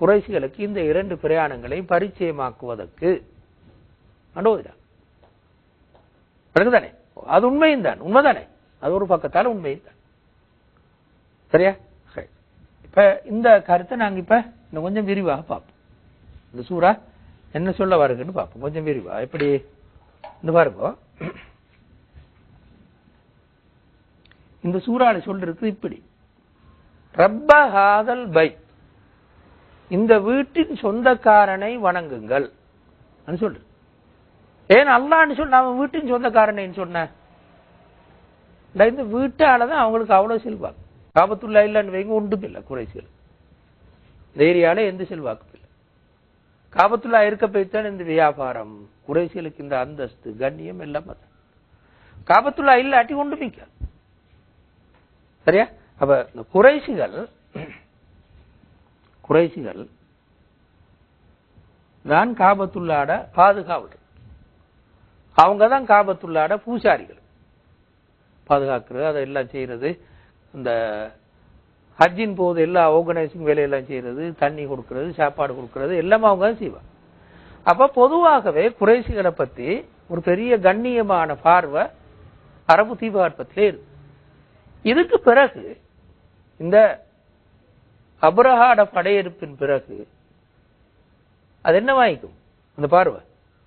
குறைசிகளுக்கு இந்த இரண்டு பிரயாணங்களையும் பரிச்சயமாக்குவதற்கு அனுபவிதான் அது உண்மையும் தான் உண்மைதானே? அது ஒரு பக்கத்தால் உண்மையும் தான் சரியா? சரி. இப்ப இந்த கருத்தை நாங்க இப்ப இன்னும் கொஞ்சம் விரிவாக பார்ப்போம். இந்த சூறா என்ன சொல்ல வருதுன்னு பார்ப்போம். கொஞ்சம் விரிவா. எப்படி? இந்த பாருங்க. இந்த சூறால சொல்றது இப்படி. ரப்ப ஹாதல் பை இந்த வீட்டின் சொந்தக்காரனை வணங்குங்கள். சொல்ற ஏன் அல்லான்னு சொல்லி அவன் வீட்டின் சொந்தக்காரனைன்னு சொன்னேன் இந்த இந்த வீட்டாலதான் அவங்களுக்கு அவ்வளவு செல்வாக்கு. காபத்துள்ளா இல்லைன்னு வைங்க ஒன்றும் இல்லை குறைசிகள் இந்த ஏரியால எந்த செல்வாக்கும் இல்லை. காபத்துள்ளா இருக்க போய்த்தான் இந்த வியாபாரம். குறைசிகளுக்கு இந்த அந்தஸ்து கண்ணியம் எல்லாம் காபத்துள்ளா இல்லாட்டி ஒன்றும் மிக்காது சரியா? அப்ப இந்த குறைசிகள் குறைசிகள் தான் காபத்துள்ளாட பாதுகாவலர். அவங்க தான் காபத்துள்ளாட பூசாரிகள். பாதுகாக்கிறது அதை எல்லாம் செய்யறது இந்த ஹஜ்ஜின் போது எல்லா ஆர்கனைசிங் வேலையெல்லாம் செய்யறது தண்ணி கொடுக்கறது சாப்பாடு கொடுக்கறது எல்லாமே அவங்க தான் செய்வாங்க. அப்ப பொதுவாகவே குறைசிகளை பத்தி ஒரு பெரிய கண்ணியமான பார்வை அரபு தீபார்ப்பத்திலே இருக்கு. இதுக்கு பிறகு இந்த அபரஹாட படையெடுப்பின் பிறகு அது என்ன வாங்கிக்கும் அந்த பார்வை.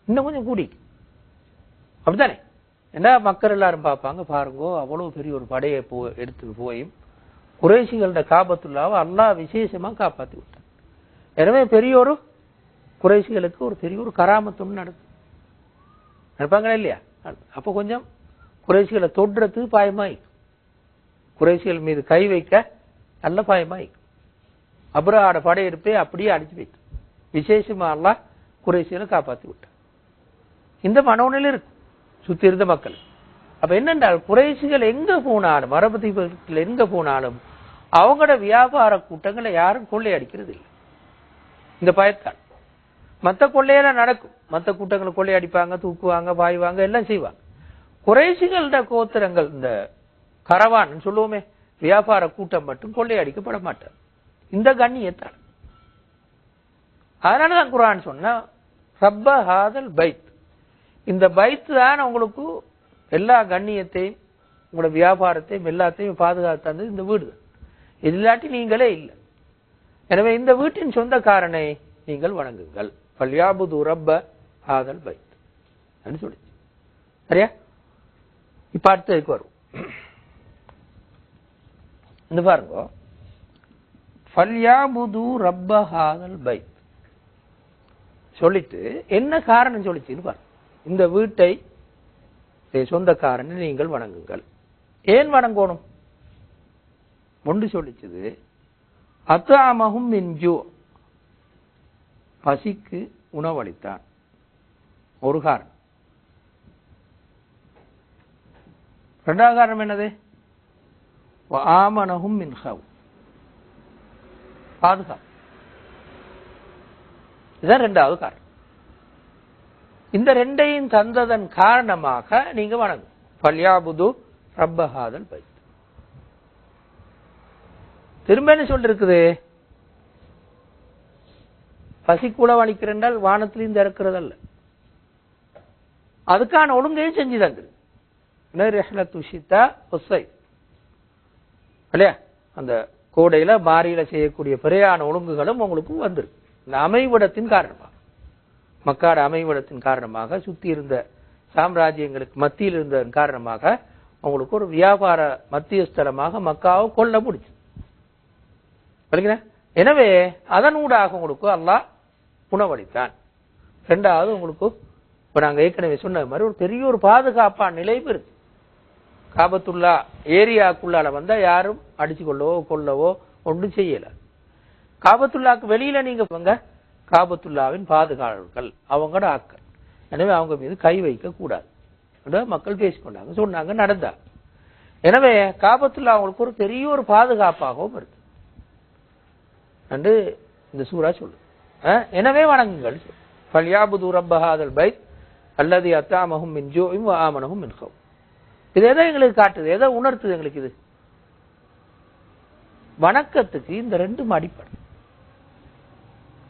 இன்னும் கொஞ்சம் கூடி அப்படித்தானே? என்ன மக்கள் எல்லாரும் பார்ப்பாங்க பாருங்கோ அவ்வளவு பெரிய ஒரு படையை போ எடுத்துட்டு போயும். குறைசிகளோட காபத்துள்ளாவை அல்லா விசேஷமா காப்பாற்றி விட்டான் எனவே பெரிய ஒரு குறைசிகளுக்கு ஒரு பெரிய ஒரு கராமத்துன்னு நடக்கும். நடப்பாங்களா இல்லையா? அப்போ கொஞ்சம் குறைசிகளை தொடுறதுக்கு பாயமாயிக்கும். குறைசிகள் மீது கை வைக்க நல்ல பாயமாயிக்கும். அபுராட படையெடுப்பே அப்படியே அடிச்சு வைத்து விசேஷமா குறைசியனை குறைசிகளை விட்டார் இந்த மனோநிலை இருக்கு சுத்தி இருந்த மக்கள். அப்ப என்னென்றால் குறைசிகள் எங்க போனாலும் அரபு தீபத்தில் எங்க போனாலும் அவங்களோட வியாபார கூட்டங்களை யாரும் கொள்ளையடிக்கிறது இல்லை. இந்த பயத்தால். மற்ற கொள்ளையெல்லாம் நடக்கும். மற்ற கூட்டங்களை கொள்ளையடிப்பாங்க தூக்குவாங்க பாய்வாங்க எல்லாம் செய்வாங்க. குறைசிகளோட கோத்திரங்கள் இந்த கரவான் சொல்லுவோமே வியாபார கூட்டம் மட்டும் கொள்ளையடிக்கப்பட மாட்டார் இந்த கண்ணியத்தால் அதனாலதான் குரான் சொன்னா ரப்ப ஹாதல் பைத். இந்த பைத் தான் உங்களுக்கு எல்லா கண்ணியத்தையும் உங்களோட வியாபாரத்தையும் எல்லாத்தையும் பாதுகாத்து தந்தது இந்த வீடு தான். இது இல்லாட்டி நீங்களே இல்லை. எனவே இந்த வீட்டின் சொந்தக்காரனை நீங்கள் வணங்குங்கள். பல்யாபுது ரப்ப ஆதல் பைத். அப்படின்னு சொல்லி சரியா? இப்ப அடுத்ததுக்கு வரும் இந்த பாருங்க. ஃபல்யாபுது ரப்ப ஹாதல் பைத். சொல்லிட்டு என்ன காரணம் சொல்லிச்சுன்னு பாருங்க. இந்த வீட்டை இதை சொந்தக்காரனை நீங்கள் வணங்குங்கள். ஏன் வணங்கணும்? ஒன்று சொல்லிச்சது அத்தாமகும் மின்ஜு பசிக்கு உணவளித்தான். ஒரு காரணம். ரெண்டாவது காரணம் என்னது? ஆமனகும் மின்ஹவ் பாதுகாப்பு இதுதான் ரெண்டாவது காரணம். இந்த ரெண்டையும் தந்ததன் காரணமாக நீங்க வணங்கும். பல்யாபுது ரப்பஹாதல் பைத். திரும்ப என்ன சொல்லிருக்குது? கூட வலிக்கிறென்றால் திறக்கிறது அல்ல அதுக்கான ஒழுங்கையும் செஞ்சு தந்துரு. துஷித்தா ஒசை இல்லையா? அந்த கூடையில் மாரியில செய்யக்கூடிய பிறையான ஒழுங்குகளும் உங்களுக்கு வந்துருக்கு. இந்த அமைவிடத்தின் காரணமாக. மக்காட அமைவிடத்தின் காரணமாக சுத்தி இருந்த சாம்ராஜ்யங்களுக்கு மத்தியில் இருந்ததன் காரணமாக உங்களுக்கு ஒரு வியாபார மத்திய ஸ்தலமாக மக்காவை கொள்ள முடிச்சு எனவே அதனூடாக உங்களுக்கு அல்லாஹ் உணவளித்தான். ரெண்டாவது உங்களுக்கு இப்ப நாங்க ஏற்கனவே சொன்ன மாதிரி ஒரு பெரிய ஒரு பாதுகாப்பான நிலைவு இருக்கு. காபத்துல்லா ஏரியாக்குள்ளால வந்தா யாரும் அடிச்சு கொள்ளவோ கொள்ளவோ ஒன்றும் செய்யல. காபத்துல்லாக்கு வெளியில நீங்க போங்க. காபத்துல்லாவின் பாதுகாவலர்கள் அவங்களோட ஆக்கள் எனவே அவங்க மீது கை வைக்க கூடாது. மக்கள் பேசிக்கொண்டாங்க சொன்னாங்க நடந்தா. எனவே காபத்துல்லா அவங்களுக்கு ஒரு பெரிய ஒரு பாதுகாப்பாகவும் இருக்கு. என்று இந்த சூரா சொல்லு. எனவே வணங்குங்கள். பல்யாபுது ரப்பஹாதல் பைத் அல்லது அத்தாமகும் மின் ஜோயும் ஆமனகும் மின்கவும் இது எதை எங்களுக்கு காட்டுது? எதை உணர்த்துது எங்களுக்கு இது? வணக்கத்துக்கு இந்த ரெண்டும் அடிப்படை.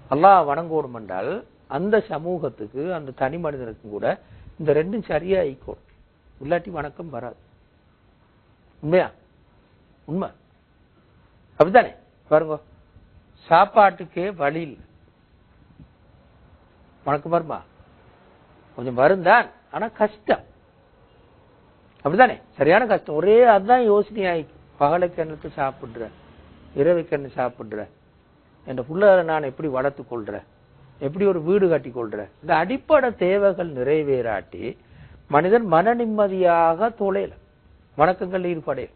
அல்லாஹ் வணங்கணும் என்றால் அந்த சமூகத்துக்கு அந்த தனி மனிதனுக்கும் கூட இந்த ரெண்டும் சரியா ஐக்கோ இல்லாட்டி வணக்கம் வராது. உண்மையா? உண்மை. அப்படித்தானே? பாருங்க. சாப்பாட்டுக்கே வழி இல்லை. வணக்கம் வருமா? கொஞ்சம் வருந்தான் ஆனா கஷ்டம். அப்படிதானே? சரியான கஷ்டம். ஒரே அதுதான் யோசனை ஆயிக்கும் பகலுக்கு என்னத்தை சாப்பிடுறேன் இரவுக்கு என்ன சாப்பிடுறேன் என் புள்ளரை நான் எப்படி வளர்த்து கொள்றேன் எப்படி ஒரு வீடு கட்டி கொள்ற இந்த அடிப்படை தேவைகள் நிறைவேறாட்டி மனிதன் மன நிம்மதியாக தொலைல. வணக்கங்கள் ஈடுபடையல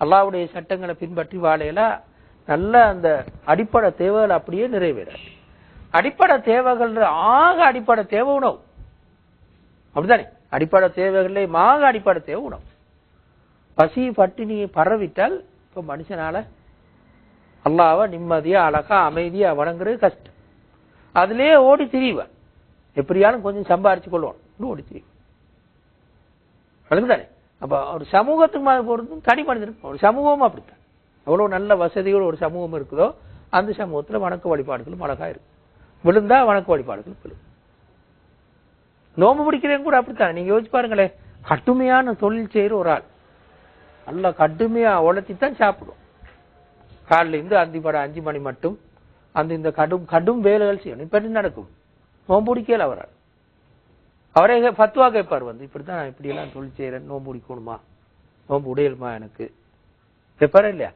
அல்லாவுடைய சட்டங்களை பின்பற்றி வாழையில நல்ல அந்த அடிப்படை தேவைகள் அப்படியே நிறைவேறாட்டி. அடிப்படை தேவைகள் ஆக அடிப்படை தேவை உணவு. அப்படித்தானே அடிப்படை தேவைகளே மாக அடிப்படை தேவை உணவு. பசி பட்டினியை பரவிட்டால் இப்போ மனுஷனால அல்லாவை நிம்மதியா அழகா அமைதியா வணங்குறது கஷ்டம். அதுலேயே ஓடி திரிவன் எப்படியாலும் கொஞ்சம் சம்பாரிச்சு கொள்வான் ஓடி திரிவன் தானே அப்போ ஒரு சமூகத்துக்கு மாதிரி போகிறதும் தனி மனிதனுக்கு ஒரு சமூகமும் அப்படித்தான். எவ்வளோ நல்ல வசதிகள் ஒரு சமூகம் இருக்குதோ அந்த சமூகத்துல வணக்க வழிபாடுகளும் அழகாக இருக்கும். விழுந்தா வணக்க வழிபாடுகள் விழும். நோம்பு பிடிக்கிறேன் கூட அப்படித்தான். நீங்க யோசிச்சு பாருங்களேன். கடுமையான தொழில் செய்யற ஒரு ஆள். நல்லா கடுமையா உழைச்சி தான் சாப்பிடும். காலைல இருந்து அந்தி பட அஞ்சு மணி மட்டும் அந்த இந்த கடும் கடும் வேலைகள் செய்யணும். இப்ப என்ன நடக்கும்? நோம்பு பிடிக்கல அவரால். அவரே பத்துவா கேட்பார் வந்து இப்படித்தான் நான் இப்படி எல்லாம் தொழில் செய்யறேன் நோம்பு பிடிக்கணுமா? நோம்பு உடையலுமா எனக்கு? கேட்பாரா இல்லையா?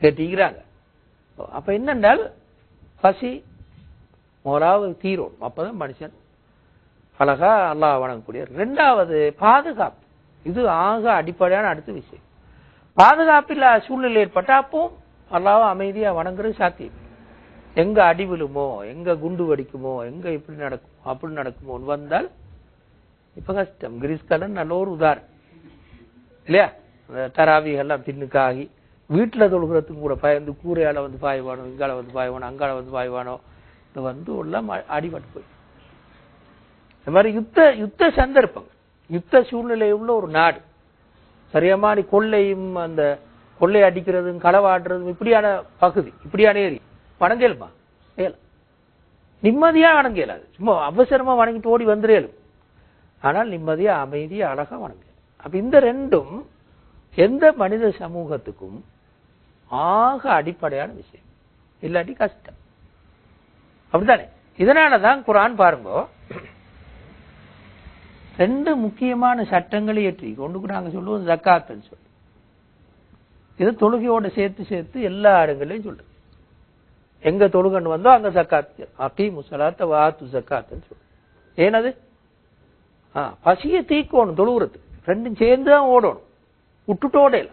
கேட்டீங்கிறாங்க அப்ப என்னென்றால் பசி முதலாவது தீரும். அப்பதான் மனுஷன் அழகா அல்லாஹ் வணங்கக்கூடிய ரெண்டாவது பாதுகாப்பு. இது ஆக அடிப்படையான அடுத்த விஷயம். பாதுகாப்பில் சூழ்நிலை ஏற்பட்டா அப்போ அல்லாவும் அமைதியா வணங்குறது சாத்தியம். எங்க அடி விழுமோ எங்க குண்டு வெடிக்குமோ எங்க இப்படி நடக்கும் அப்படி நடக்குமோன்னு வந்தால் இப்ப கஷ்டம். கிரிஸ்கலன் நல்ல ஒரு உதாரணம். இல்லையா? அந்த தராவிகள்லாம் பின்னுக்காகி வீட்டுல தொழுகிறதுக்கு கூட பயந்து கூரையால வந்து பாய்வானோ இங்கால வந்து பாய்வானோ அங்கால வந்து பாய்வானோ இது வந்து எல்லாம் அடிபட்டு போய் இந்த மாதிரி யுத்த யுத்த சந்தர்ப்பம் யுத்த சூழ்நிலை உள்ள ஒரு நாடு. சரியா மாதிரி கொள்ளையும் அந்த கொள்ளை அடிக்கிறதும் களவாடுறதும் இப்படியான பகுதி இப்படியான ஏரி. வணங்கலுமா? ஏல. நிம்மதியா வணங்கலாது சும்மா அவசரமா வணங்கிட்டு ஓடி வந்துடலும் ஆனால் நிம்மதியா அமைதியா அழகா வணங்க அப்ப இந்த ரெண்டும் எந்த மனித சமூகத்துக்கும் ஆக அடிப்படையான விஷயம். இல்லாட்டி கஷ்டம். அப்படித்தானே? இதனாலதான் குரான் பாருங்க ரெண்டு முக்கியமான சட்டங்களை ஏற்றி கொண்டு நாங்க சொல்லுவோம் ஜக்காத்துன்னு சொல்லி. இது தொழுகையோட சேர்த்து சேர்த்து எல்லா இடங்களையும் சொல்றோம் எங்க தொழுகன்னு வந்தோ அங்க சக்காத்து அகி முசலாத்த வாத்து ஜக்காத்துன்னு சொல்லு ஏனது? ஆ பசியை தீக்கணும் தொழுகிறது ரெண்டும் சேர்ந்து தான் ஓடணும். விட்டுட்டு ஓடையில.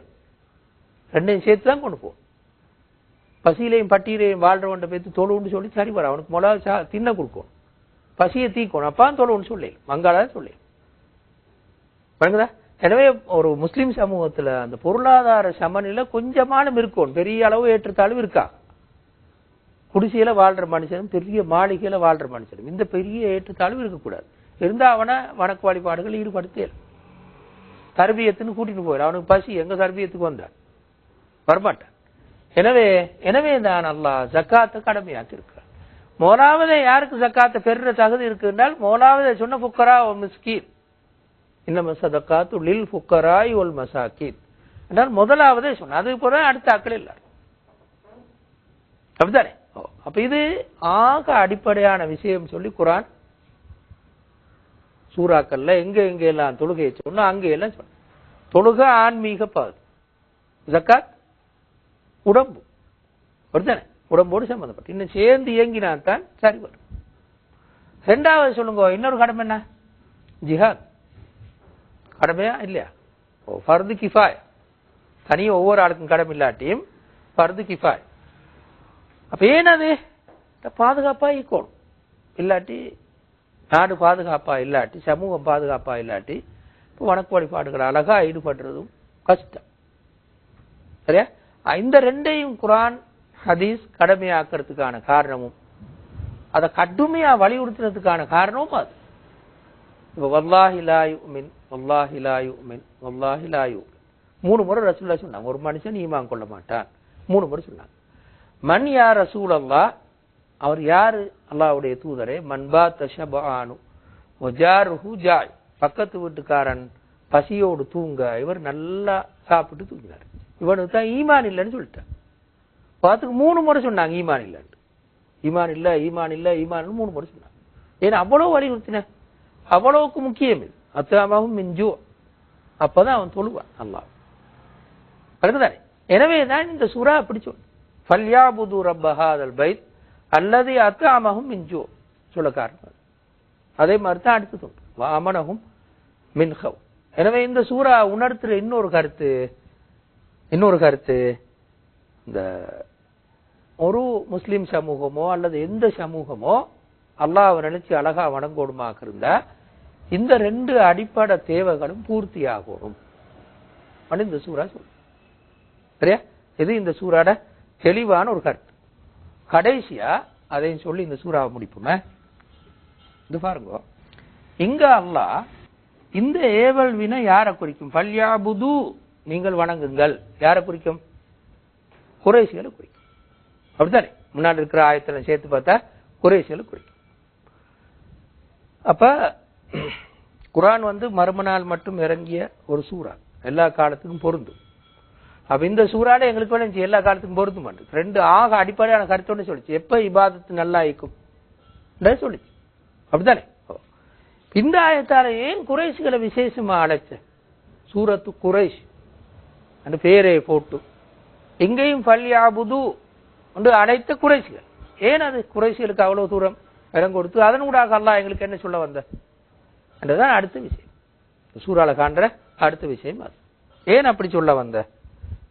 ரெண்டையும் சேர்த்து தான் கொண்டு போகணும். பசியிலையும் பட்டியிலையும் வாழ்றவன்ட்ட பேத்து தொழுன்னு சொல்லி சரி வர அவனுக்கு முதல்ல சா- தின்ன கொடுக்கணும். பசியை தீக்கணும் அப்பான் தொழுன்னு சொல்லி மங்காளா சொல்லி வழங்குதா எனவே ஒரு முஸ்லீம் சமூகத்துல அந்த பொருளாதார சமநிலை கொஞ்சமான இருக்கும். பெரிய அளவு ஏற்றத்தாழ்வு இருக்கா? குடிசையில வாழ்ற மனுஷனும் பெரிய மாளிகையில வாழ்ற மனுஷனும். இந்த பெரிய ஏற்றத்தாழ்வு இருக்கக்கூடாது. இருந்தா அவனை வணக்க வழிபாடுகள் ஈடுபடுத்தல தர்பியத்துன்னு கூட்டிட்டு போயிடும் அவனுக்கு பசி எங்க தர்பியத்துக்கு வந்தான் வரமாட்டான் எனவே எனவே தான் அல்லாஹ் ஜக்காத்தை கடமையாக்கி இருக்கிறான். மோலாவதை யாருக்கு ஜக்காத்தை பெறுற தகுதி இருக்குன்றால் மோலாவதை சொன்ன புக்கரா மிஸ்கீன். இன்னம சதக்காத்து லில் ஃபுக்கராய் ஒல் மசாக்கித் என்றால் முதலாவதே சொன்ன அதுக்கு பிறகு அடுத்த ஆக்கள் எல்லாரும் அப்படித்தானே? ஓ, அப்ப இது ஆக அடிப்படையான விஷயம் சொல்லி குரான் சூறாக்கள்ல எங்க எங்க எல்லாம் தொழுகையை சொன்னா அங்க எல்லாம் சொன்ன தொழுகை ஆன்மீக பாது. ஜக்காத் உடம்பு. அப்படித்தானே? உடம்போடு சம்பந்தப்பட்டு. இன்னும் சேர்ந்து இயங்கினா தான் சரி வரும். ரெண்டாவது சொல்லுங்க இன்னொரு கடமை என்ன? ஜிஹாத். கடமையா? இல்லையா? ஓ ஃபர்து கிஃபாய். தனி ஒவ்வொரு ஆளுக்கும் கடமை இல்லாட்டியும் ஃபர்து கிஃபாய். அப்ப ஏனது? பாதுகாப்பா இருக்கணும். இல்லாட்டி நாடு பாதுகாப்பா இல்லாட்டி சமூகம் பாதுகாப்பா இல்லாட்டி இப்போ வணக்க வழிபாடுகள் அழகா ஈடுபடுறதும் கஷ்டம். சரியா? இந்த ரெண்டையும் குரான் ஹதீஸ் கடமையாக்கிறதுக்கான காரணமும் அதை கடுமையா வலியுறுத்துறதுக்கான காரணமும் அது. இப்போ வல்லாஹி லா மின் வல்லாஹி லா வல்லாஹி மூணு முறை ரசூல்லா சொன்னாங்க. ஒரு மனுஷன் ஈமான் கொள்ள மாட்டான். மூணு முறை சொன்னாங்க. மன் யார் ரசூல் அல்லா அவர் யார்? அல்லாவுடைய தூதரே. மண்பா தஷபானு ஒஜாருஹு ஜாய். பக்கத்து வீட்டுக்காரன் பசியோடு தூங்க இவர் நல்லா சாப்பிட்டு தூங்கினார். இவனுக்கு தான் ஈமான் இல்லைன்னு சொல்லிட்டான் பார்த்துக்கு மூணு முறை சொன்னாங்க ஈமான் இல்லைன்னு. ஈமான் இல்லை ஈமான் இல்லை ஈமான் மூணு முறை சொன்னாங்க. ஏன்னா அவ்வளோ வலியுறுத்தினேன் அவ்வளவுக்கு முக்கியம் இது அத்தாமாவும் மிஞ்சோ அப்பதான் அவன் தொழுவான் அல்லாஹ் அதுதானே எனவே தான் இந்த சூரா அப்படி சொல் ஃபல்யாபுது ரப்பஹாதல் பைத் அல்லது அத்தாமஹும் மிஞ்சோ சொல்ல காரணம் அதே மாதிரி தான் அடுத்து சொல்லும் வாமனகும் மின்ஹவ் எனவே இந்த சூரா உணர்த்துற இன்னொரு கருத்து இன்னொரு கருத்து இந்த ஒரு முஸ்லீம் சமூகமோ அல்லது எந்த சமூகமோ அல்லாஹ் நினைச்சு அழகா வணங்கோடுமாக இருந்தா இந்த ரெண்டு அடிப்படை தேவைகளும் பூர்த்தி ஆகணும் அப்படின்னு இந்த சூறா சொல்லு சரியா? இது இந்த சூறாட தெளிவான ஒரு கருத்து. கடைசியா அதையும் சொல்லி இந்த சூறாவை முடிப்போமே. இது பாருங்க. இங்க அல்லாஹ் இந்த ஏவல் வினை யாரை குறிக்கும்? பல்யாபுது நீங்கள் வணங்குங்கள். யாரை குறிக்கும்? குறைசிகளை குறிக்கும். அப்படித்தானே? முன்னாடி இருக்கிற ஆயத்தில் சேர்த்து பார்த்தா குறைசிகளை குறிக்கும். அப்ப குரான் வந்து மறுமநாள் மட்டும் இறங்கிய ஒரு சூறா. எல்லா காலத்துக்கும் பொருந்தும். அப்ப இந்த சூறாட எங்களுக்கு வேணும் எல்லா காலத்துக்கும் பொருந்தும் மாட்டேங்குது ரெண்டு ஆக அடிப்படையான கருத்தோட சொல்லிச்சு. எப்ப இபாதத்து நல்லா இருக்கும்? சொல்லிச்சு. அப்படித்தானே? ஓ. இந்த ஆயத்தால ஏன் குறைஷிகளை விசேஷமா அழைச்ச? சூரத்து குறைஷ். அந்த பேரை போட்டு. எங்கேயும் பல்யாபுது என்று அழைத்த குறைசுகள் ஏன் அது குறைசுகளுக்கு அவ்வளவு தூரம் இடம் கொடுத்து? அதன் ஊடாக அல்லா எங்களுக்கு என்ன சொல்ல வந்த என்றுதான் அடுத்த விஷயம். சூறால காண்ற அடுத்த விஷயம் அது. ஏன் அப்படி சொல்ல வந்த?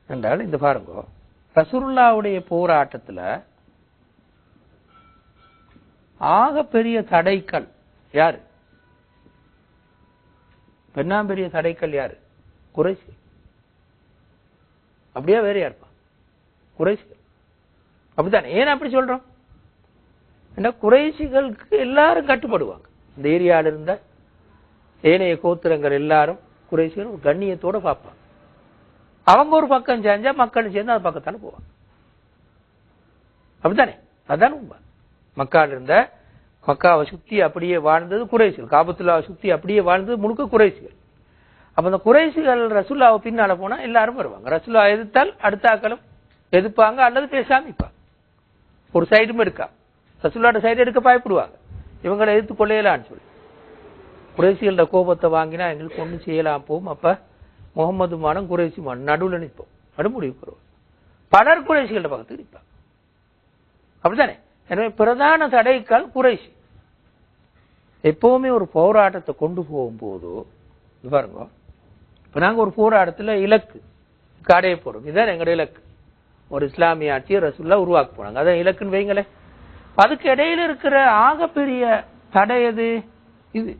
என்றால் இந்த பாருங்க ரசூருல்லாவுடைய போராட்டத்தில் ஆக பெரிய தடைக்கல் யாரு? பெரிய தடைக்கல் யாரு? குறைசி அப்படியே வேற யாருப்பா குறைசி அப்படித்தானே? ஏன் அப்படி சொல்றோம்? குறைசிகளுக்கு எல்லாரும் கட்டுப்படுவாங்க. இந்த ஏரியாவில் இருந்தால் ஏனைய கோத்திரங்கள் எல்லாரும் குறைசிகள் ஒரு கண்ணியத்தோட பார்ப்பாங்க. அவங்க ஒரு பக்கம் செஞ்சா மக்கள் சேர்ந்து அது பக்கத்தால போவாங்க. அப்படித்தானே? அதுதான் உண்மை. மக்கால் இருந்த மக்காவை சுத்தி அப்படியே வாழ்ந்தது குறைசிகள் காபத்துல்லாவை சுத்தி அப்படியே வாழ்ந்தது முழுக்க குறைசிகள் அப்ப அந்த குறைசிகள் ரசுல்லாவை பின்னால போனா எல்லாரும் வருவாங்க. ரசுல்லா எதிர்த்தால் அடுத்த ஆக்களும் எதிர்ப்பாங்க அல்லது பேசாமிப்பாங்க ஒரு சைடும் எடுக்கா ரசுல்லாட்ட சைடு எடுக்க பயப்படுவாங்க. இவங்களை எதிர்த்து கொள்ளையலான்னு சொல்லி. குறைசிகளோட கோபத்தை வாங்கினா எங்களுக்கு ஒன்றும் செய்யலாம் போவோம் அப்ப முகமது மானம் குறைசி மானம் நடுவில் நிற்போம். நடுமுடிவு பெறுவோம் பலர் குறைசிகளோட பக்கத்துக்கு நிற்பாங்க. அப்படித்தானே? எனவே பிரதான தடைக்கால் குறைசி. எப்பவுமே ஒரு போராட்டத்தை கொண்டு போகும்போது பாருங்க இப்போ நாங்கள் ஒரு போராட்டத்தில் இலக்கு கடையை போறோம் இதுதான் எங்களோட இலக்கு. ஒரு இஸ்லாமிய ஆட்சியை ரசுல்லா உருவாக்க போனாங்க அதான் இலக்குன்னு வைங்களேன். அதுக்கு இடையில இருக்கிற ஆகப்பெரிய தடை எது? இது.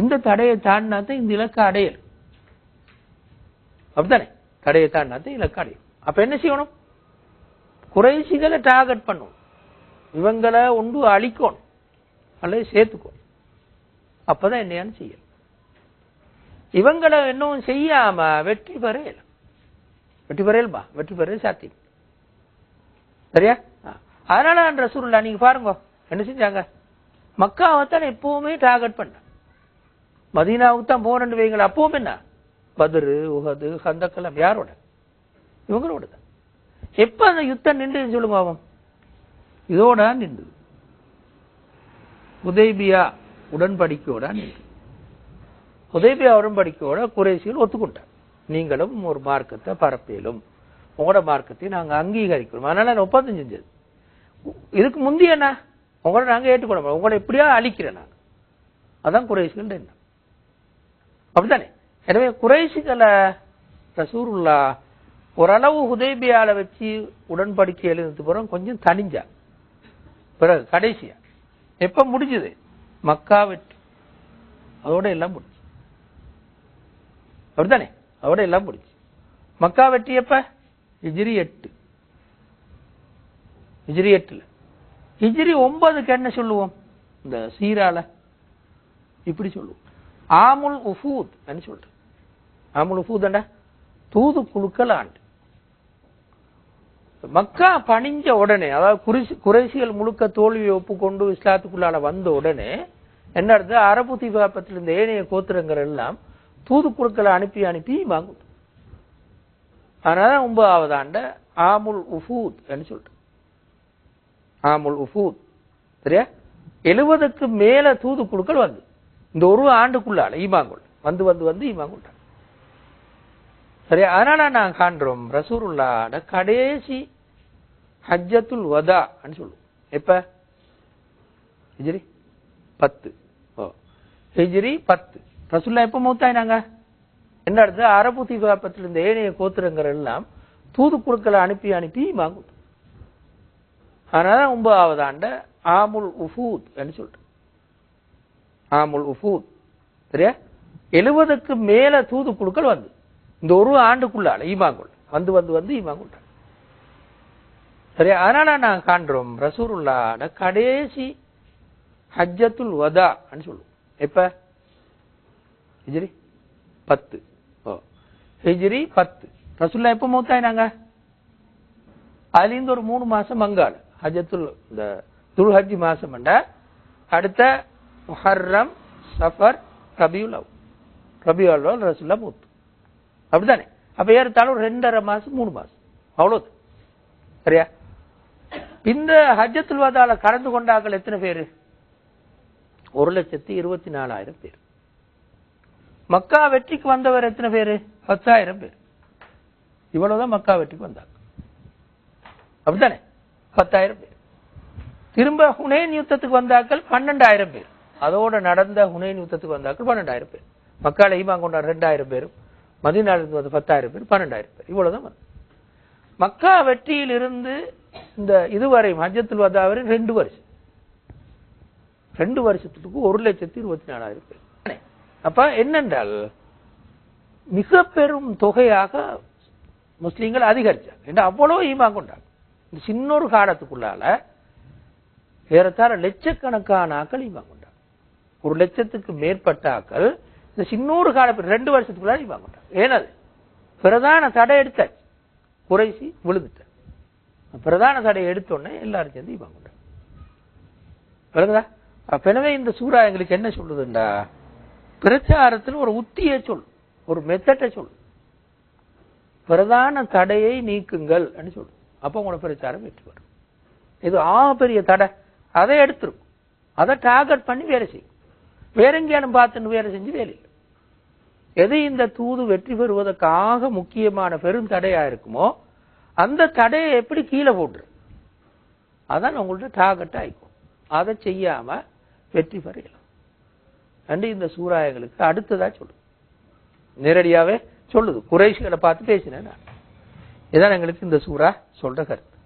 இந்த தடையை தாண்டினா தான் இந்த இலக்கை அடையல். அப்படித்தானே? தடையை தாண்டினா தான் இலக்கு அடையும் அப்ப என்ன செய்யணும்? குறைசிகளை டார்கெட் பண்ணும் இவங்களை ஒன்று அழிக்கணும். அல்லது சேர்த்துக்கணும். அப்பதான் என்னையான்னு செய்யணும் இவங்களை இன்னும் செய்யாம வெற்றி பெறையல வெற்றி பெறையல்பா வெற்றி பெறைய சாத்தியம். சரியா? அதனால அந்த நீங்க பாருங்க. என்ன செஞ்சாங்க? மக்காவை தான் எப்பவுமே டார்கெட் பண்ண. மதீனாவுக்கு தான் போகணும்னு வைங்கள அப்பவும் என்ன? பத்ரு உஹது ஹந்தக்கலம் யாரோட? இவங்களோட தான். எப்ப அந்த யுத்தம் நின்று சொல்லுங்க அவன் இதோட நின்று உதேபியா உடன்படிக்கையோட நின்று உதேபியா உடன்படிக்கையோட குறைசியில் ஒத்துக்கொண்டார் நீங்களும் ஒரு மார்க்கத்தை பரப்பியலும் உங்களோட மார்க்கத்தை நாங்க அங்கீகரிக்கிறோம். அதனால நான் ஒப்பந்தம் செஞ்சது. இதுக்கு முந்தைய என்ன? உங்களை நாங்க ஏற்றுக்கொள்ள மாட்டோம். உங்களை எப்படியா அழிக்கிறேன் நான். அதான் குறைசிகள் என்ன? அப்படித்தானே? எனவே குறைசிகளை ரசூருல்லா ஓரளவு ஹுதைபியால வச்சு உடன்படிக்கை எழுதினது பிறகு கொஞ்சம் தனிஞ்சா. பிறகு கடைசியா. எப்ப முடிஞ்சது? மக்கா வெற்றி அதோட எல்லாம் முடிஞ்சு. அப்படித்தானே? அதோட எல்லாம் முடிஞ்சு. மக்கா வெற்றி எப்ப? இஜிரி எட்டு. இஜிரி எட்டுல. இஜிரி ஒன்பதுக்கு என்ன சொல்லுவோம்? இந்த சீரால. இப்படி சொல்லுவோம். ஆமுல் உஃபூத் என்ன சொல்றேன் ஆமுல் உஃபூத் தூது குழுக்கள் ஆண்டு. மக்கா பணிஞ்ச உடனே அதாவது குறைசி குறைசிகள் முழுக்க தோல்வியை ஒப்புக்கொண்டு இஸ்லாத்துக்குள்ளால வந்த உடனே என்ன அர்த்தம் அரபு தீபாபத்தில் இருந்த ஏனைய கோத்திரங்கள் எல்லாம் தூதுக்குழுக்களை அனுப்பி அனுப்பி வாங்குது. அதனால ஒன்பதாவது ஆண்ட ஆமுல் உஃபூத் என்று சொல்லிட்டு ஆமுல் உஃபூத். சரியா? எழுபதுக்கு மேல தூதுக்குழுக்கள் வந்து இந்த ஒரு ஆண்டுக்குள்ளால ஈமாங்குள் வந்து வந்து வந்து ஈமாங்குள்ளாங்க சரியா? அதனால நான் காண்றோம் ரசூருல்லாட கடைசி ஹஜ்ஜத்துல் வதா சொல்லுவோம். எப்ப? ஹிஜ்ரி பத்து. ஓ. ஹிஜ்ரி பத்து. ரசூல்லா எப்ப மூத்தாயினாங்க? என்ன அடுத்து? அரபு தீபாபத்தில் இருந்த ஏனைய கோத்திரங்கள் எல்லாம் தூதுக்குழுக்களை அனுப்பி அனுப்பி வாங்கும் அதனால ஒன்பதாவது ஆண்ட ஆமுல் உஃபூத் சொல்லிட்டு. ஆமுல் உஃபூத். சரியா? எழுபதுக்கு மேல தூதுக்குழுக்கள் வந்து. இந்த ஒரு ஆண்டுக்குள்ளால ஈமாங்குள் வந்து வந்து வந்து ஈமாங்குள்ளாங்க சரியா? அதனால நான் காண்றோம் ரசூருல்லாட கடைசி ஹஜ்ஜத்துல் வதா சொல்லுவோம். எப்ப? ஹிஜ்ரி பத்து. ஓ. ஹிஜ்ரி பத்து. ரசூல்லா எப்ப மூத்தாயினாங்க? அதுல இருந்து ஒரு மூணு மாசம் மங்காள் ஹஜத்துல் இந்த துல் ஹஜ் மாசம் அடுத்த முஹர்ரம் சஃபர் ரபியுல் அவ் ரபியுல் அவ் ரசுல்லா மூத்து. அப்படித்தானே? அப்ப ஏறத்தாலும் ஒரு ரெண்டரை மாசம் மூணு மாசம். அவ்வளவு சரியா? இந்த ஹஜ்ஜத்துல் வதால கலந்து கொண்டாக்கள் எத்தனை பேரு? ஒரு லட்சத்தி இருபத்தி நாலாயிரம் பேர். மக்கா வெற்றிக்கு வந்தவர் எத்தனை பேரு? பத்தாயிரம் பேர். இவ்வளவுதான் மக்கா வெற்றிக்கு வந்தாங்க. அப்படித்தானே? பத்தாயிரம் பேர். திரும்ப ஹுனேன் யுத்தத்துக்கு வந்தாக்கள் பன்னெண்டாயிரம் பேர். அதோட நடந்த ஹுனைன் யுத்தத்துக்கு வந்தாக்கள் பன்னெண்டாயிரம் பேர். மக்கால ஈமான் கொண்டார் ரெண்டாயிரம் பேரும். மதினாலிருந்து வந்து பத்தாயிரம் பேர் பன்னெண்டாயிரம் பேர். இவ்வளவுதான் வந்து மக்கா வெற்றியில் இருந்து இந்த இதுவரை மஜத்துல் வதாவரை ரெண்டு வருஷம். ரெண்டு வருஷத்துக்கு ஒரு லட்சத்தி இருபத்தி நாலாயிரம் பேர். அப்ப என்னென்றால் மிக பெரும் தொகையாக முஸ்லீம்கள் அதிகரிச்சாங்க. என்று அவ்வளவு ஈமா கொண்டாங்க. இந்த சின்னொரு காலத்துக்குள்ளால ஏறத்தாழ லட்சக்கணக்கான ஆக்கள் ஈமா கொண்டாங்க. ஒரு லட்சத்துக்கு மேற்பட்டாக்கள் இந்த சின்னூறு கால ரெண்டு வருஷத்துக்குள்ள ஈமான் கொண்டாங்க ஏனது பிரதான தடை எடுத்தாச்சு. குறைசி விழுந்துட்ட பிரதான தடை எடுத்தோடனே எல்லாரும் சேர்ந்து ஈமான் கொண்டாங்க விளங்குதா எனவே இந்த சூறா எங்களுக்கு என்ன சொல்லுதுண்டா? பிரச்சாரத்தில் ஒரு உத்தியை சொல் ஒரு மெத்தட்டை சொல். பிரதான தடையை நீக்குங்கள் சொல்லு அப்போ உங்களோட பிரச்சாரம் வெற்றி வரும் இது ஆ பெரிய தடை. அதை எடுத்துரும் அதை டார்கெட் பண்ணி வேலை செய்யும். வேற எங்கேயாலும் பார்த்துன்னு வேலை செஞ்சு வேலை இல்லை. எது இந்த தூது வெற்றி பெறுவதற்காக முக்கியமான பெரும் தடையா இருக்குமோ அந்த தடையை எப்படி கீழே போட்டுரு அதான் உங்கள்ட்ட டார்கெட் ஆயிக்கும் அதை செய்யாம வெற்றி பெறலாம். அண்டு இந்த சூறாயங்களுக்கு அடுத்ததா சொல்லுது நேரடியாவே சொல்லுது. குறைஷிகளை பார்த்து பேசினேன் நான். இதான் எங்களுக்கு இந்த சூறா சொல்ற கருத்து.